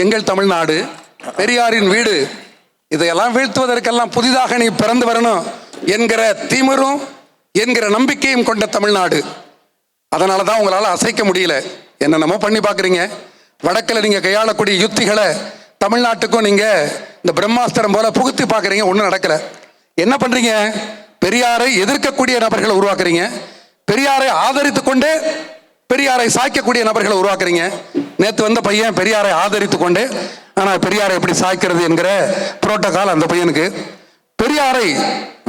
எங்கள் தமிழ்நாடு பெரியாரின் வீடு இதையெல்லாம் வீழ்த்துவதற்கெல்லாம் புதிதாக நீ பிறந்து வரணும் என்கிற திமிரும் என்கிற நம்பிக்கையும் கொண்ட தமிழ்நாடு. அதனால தான் உங்களால் அசைக்க முடியல. என்னென்னமோ பண்ணி பார்க்குறீங்க. வடக்கில் நீங்கள் கையாளக்கூடிய யுத்திகளை தமிழ்நாட்டுக்கும் நீங்கள் இந்த பிரம்மாஸ்திரம் போல புகுத்தி பார்க்குறீங்க ஒன்றும் நடக்கலை. என்ன பண்ணுறீங்க பெரியாரை எதிர்க்கக்கூடிய நபர்களை உருவாக்குறீங்க. பெரியாரை ஆதரித்து கொண்டு பெரியாரை சாய்க்கக்கூடிய நபர்களை உருவாக்குறீங்க. நேத்து வந்த பையன் பெரியாரை ஆதரித்து கொண்டு ஆனா பெரியாரை எப்படி சாய்க்கிறது? என்கிற புரோட்டோகால் அந்த பையனுக்கு பெரியாரை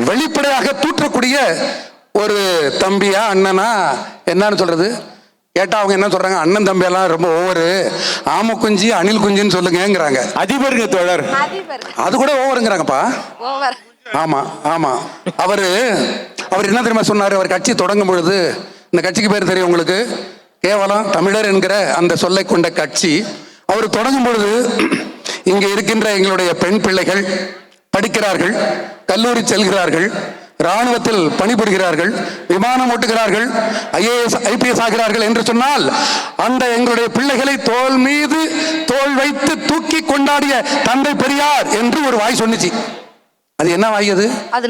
வெளிப்படையாக தூற்றக்கூடிய ஒரு தம்பியா அண்ணனா என்னன்னு சொல்றது? கேட்டா அவங்க என்ன சொல்றாங்க? அண்ணன் தம்பி எல்லாம் ரொம்ப ஓவரு. ஆம குஞ்சு அணில் குஞ்சுன்னு சொல்லுங்கங்கிறாங்க. அதிபருங்க தோழர். அது கூட ஓவருங்கிறாங்கப்பா. ஓவர். ஆமா ஆமா. அவரு அவர் என்ன தெரியுமா சொன்னாரு? அவர் கட்சி தொடங்கும் பொழுது இந்த கட்சிக்கு பேர் தெரியும் உங்களுக்கு? கேவலம் தமிழர் என்கிற அந்த சொல்லை கொண்ட கட்சி அவர் தொடங்கும் பொழுது இங்க இருக்கின்ற எங்களுடைய பெண் பிள்ளைகள் படிக்கிறார்கள் கல்லூரி செல்கிறார்கள் ராணுவத்தில் பணிபுரிகிறார்கள் விமானம் ஓட்டுகிறார்கள் ஐஏஎஸ் ஐபிஎஸ் ஆகிறார்கள் என்று சொன்னால் அந்த எங்களுடைய பிள்ளைகளை தோல் மீது தோல் வைத்து தூக்கி கொண்டாடிய தந்தை பெரியார் என்று ஒரு வாய் சொன்னுச்சு. அது என்ன வாய் அது?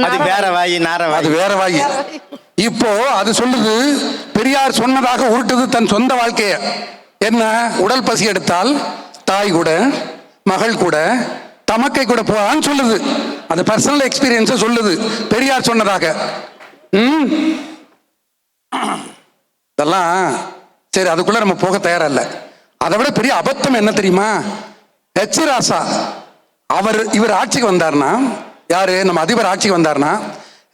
அது வேற வாயி. நார அது வேற வாய். இப்போ அது சொல்லுது பெரியார் சொன்னதாக உருட்டுது தன் சொந்த வாழ்க்கைய. என்ன? உடல் பசி எடுத்தால் தாய் கூட மகள் கூட தமக்கை கூட போகலான்னு சொல்லுது. அது பர்சனல் எக்ஸ்பீரியன்ஸை சொல்லுது பெரியார் சொன்னதாக. ம்? இதெல்லாம் சரி அதுக்குள்ள நம்ம போக தயாரா இல்லை அதை விட பெரிய அபத்தம் என்ன தெரியுமா? ஹெச் ராசா அவர் இவர் ஆட்சிக்கு வந்தார்னா யாரு? நம்ம அதிபர் ஆட்சிக்கு வந்தார்னா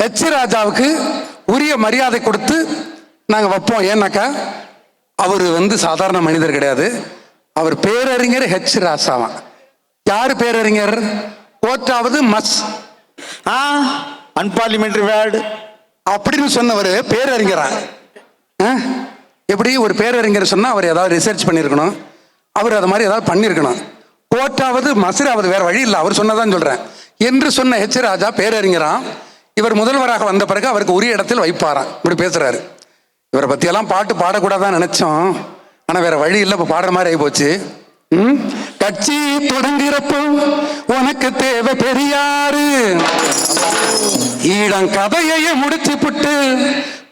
ஹெச் ராஜாவுக்கு உரிய மரியாதை கொடுத்து நாங்க வைப்போம். ஏன்னாக்கா அவர் வந்து சாதாரண மனிதர் கிடையாது. அவர் பேரறிஞர் ஹெச் ராசாவான். யாரு பேரறிஞர்? கோட்டாவது மஸ். ஆ அன்பார்லிமெண்ட்ரி வேர்டு அப்படின்னு சொன்னவர் பேரறிஞரா? எப்படி ஒரு பேரறிஞர் சொன்னா அவர் ஏதாவது ரிசர்ச் பண்ணியிருக்கணும் அவர் அது மாதிரி ஏதாவது பண்ணியிருக்கணும் கோட்டாவது மசிராவது வேற வழி இல்லை. அவர் சொன்னதான் சொல்றேன். என்று சொன்ன ஹெச் ராஜா பேரறிஞராம் இவர் முதல்வராக வந்த பிறகு அவருக்கு உரிய இடத்தில் வைப்பாராம். இப்படி பேசுறாரு. இவரை பத்தியெல்லாம் பாட்டு பாடக்கூடாதான் நினைச்சோம். ஆனா வேற வழி இல்லை இப்போ பாடுற மாதிரி ஆகி போச்சு கட்சி தொடங்கிறப்போ உனக்கு தேவை பெரியாரு ஈழம் கதையை முடிச்சு புட்டு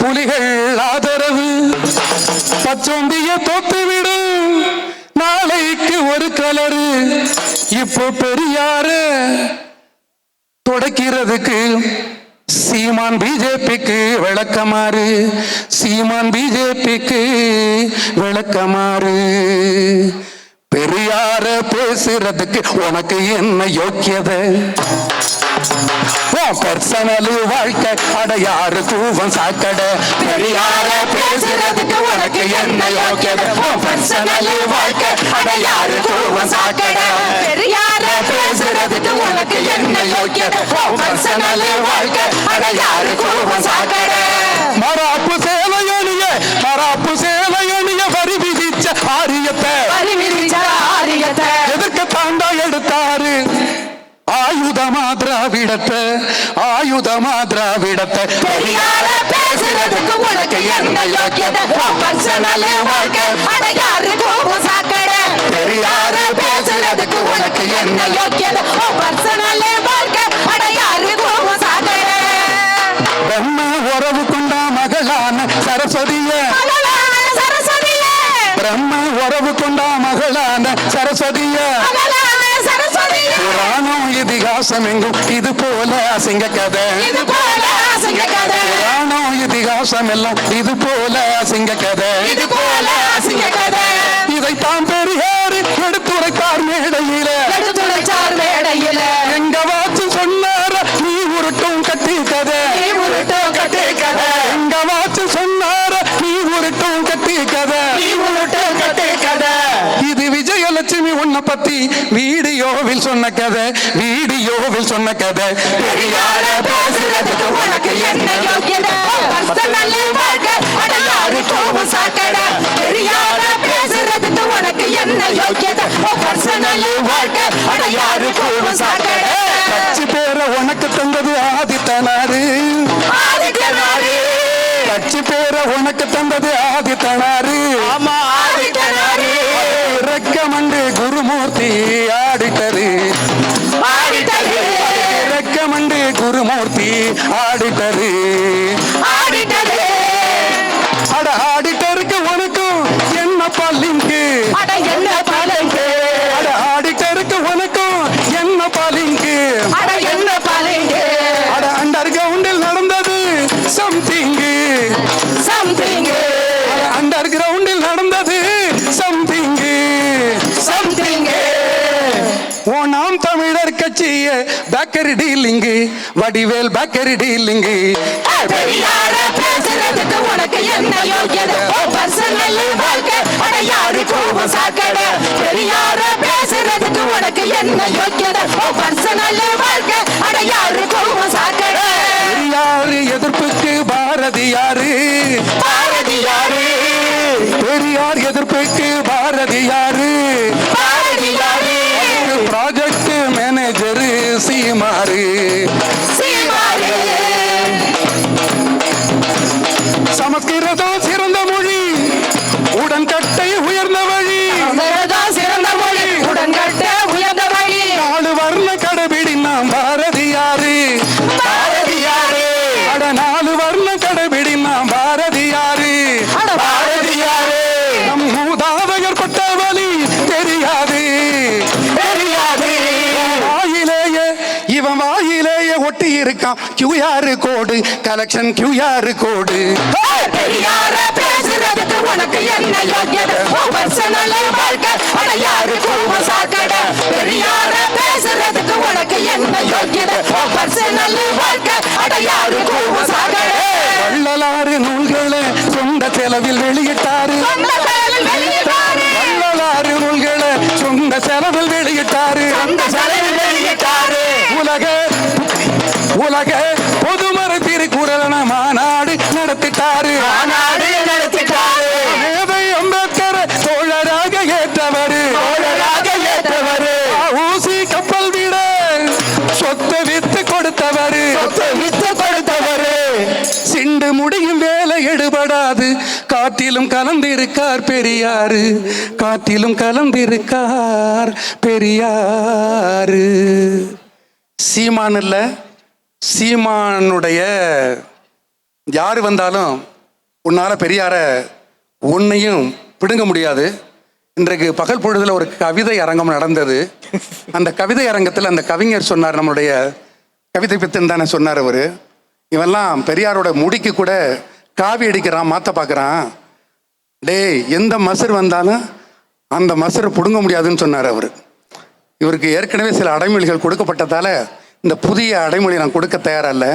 புலிகள் ஆதரவு. பச்சோந்திய தோத்து விடு நாளைக்கு ஒரு கலரு. இப்போ பெரியாரு தொடக்கிறதுக்கு சீமான் பிஜேபிக்கு விளக்கமாறு. சீமான் பிஜேபிக்கு விளக்கமாறு. பெரியார பேசுறதுக்கு உனக்கு என்ன யோக்கியத? பர்சனலு வாழ்க்கை அடையாறு கூவம் சாக்கட. பெரியார பேசுறதுக்கு உனக்கு என்ன யோக்கியத? பர்சனலு வாழ்க்கை அடையாறு கூவம் சாக்கட. பெரியார பேசுறதுக்கு உனக்கு என்ன யோக்கியத? பர்சனலு வாழ்க்கை மராப்பு சேவையணிய மராப்பு சேவையணிய வரி விதிச்ச ஆரியத்தை. எதற்கு தாண்டா எடுத்தாரு? ஆயுதமா திராவிடத்தை ஆயுதமா திராவிடத்தை பேசுறதுக்கு உனக்கு என்ன யோக்கியதை? பெரியார பேசுறதுக்கு உனக்கு என்ன யோக்கியதை? உறவு கொண்டா மகளான சரஸ்வதிய. புராணம் இதிகாசம் எங்கும் இது போல அசிங்க கதை புராணம் இதிகாசம் எல்லாம் இது போல அசிங்க கதை இதைத்தான் பெரியாரு எடுத்துரைத்தார் மேடையில. எடுத்துரைச்சார் மேடையில. உன்னை பத்தி வீடியோவில் சொன்ன கதை வீடியோவில் சொன்ன கதை பெரியார பேசுறதுக்கு உனக்கு என்ன யோக்கியதை? பர்சனல் வாழ்க்கை அடையாறு கோபம் சாக்கடை. பெரியார பேசுறதுக்கு உனக்கு என்ன யோக்கியதை? பர்சனல் வாழ்க்கை அடையாறு கோபம் சாக்கடை. கட்சி பேரை உனக்கு தந்தது ஆதித்தனாரு. கட்சி பேரை உனக்கு தந்தது ஆதித்தனாரு ரெக்கமண்டு குருமூர்த்தி ஆடிட்டது. நாம் தமிழர் கட்சிய bakery dealing Vadivel bakery dealing. உனக்கு என்ன யோகியதை பர்சனல் வாழ்க்கை அட யாரு கோபம் சாக்கடை? யாரு எதிர்ப்புக்கு பாரதியாரு பாரதியாரு பெரியார் எதிர்ப்புக்கு பாரதியாரு பாரதியாரே. அடனா இருக்கான். QR code collection QR code பேசுறதுக்கு உனக்கு என்ன யோகியதை பேசுறதுக்கு உனக்கு என்ன வள்ளலாறு நூல்களை சொந்த செலவில் வெளியிட்டாரு. வள்ளலாறு நூல்களை சொந்த செலவில் வெளியிட்டாரு. உலக உலக பொதுமர திருக்குறளன மாநாடு நடத்திட்டாரு. மாநாடு நடத்திட்டாரு. மேதை அம்பேத்கர் தோழராக ஏற்றவரு. தோழராக ஏற்றவரு. ஊசி கப்பல் விட சொத்தை வித்து கொடுத்தவரு. வித்து கொடுத்தவரு. சிண்டு முடியும் வேலை எடுபடாது. காற்றிலும் கலந்திருக்கார் பெரியாரு காற்றிலும் கலந்திருக்கார் பெரியாரு சீமான் இல்ல. சீமானுடைய யார் வந்தாலும் உன்னால் பெரியார ஒன்றையும் பிடுங்க முடியாது. இன்றைக்கு பகல் பொழுதில் ஒரு கவிதை அரங்கம் நடந்தது. அந்த கவிதை அரங்கத்தில் அந்த கவிஞர் சொன்னார் நம்மளுடைய கவிதை பித்தன் தானே சொன்னார் அவர். இவெல்லாம் பெரியாரோட முடிக்கு கூட காவி அடிக்கிறான் மாற்ற பார்க்குறான் டேய் எந்த மசர் வந்தாலும் அந்த மசரை பிடுங்க முடியாதுன்னு சொன்னார் அவர். இவருக்கு ஏற்கனவே சில அடைமொழிகள் கொடுக்கப்பட்டதால இந்த புதிய அடைமொழி நான் கொடுக்க தயாராக இல்லை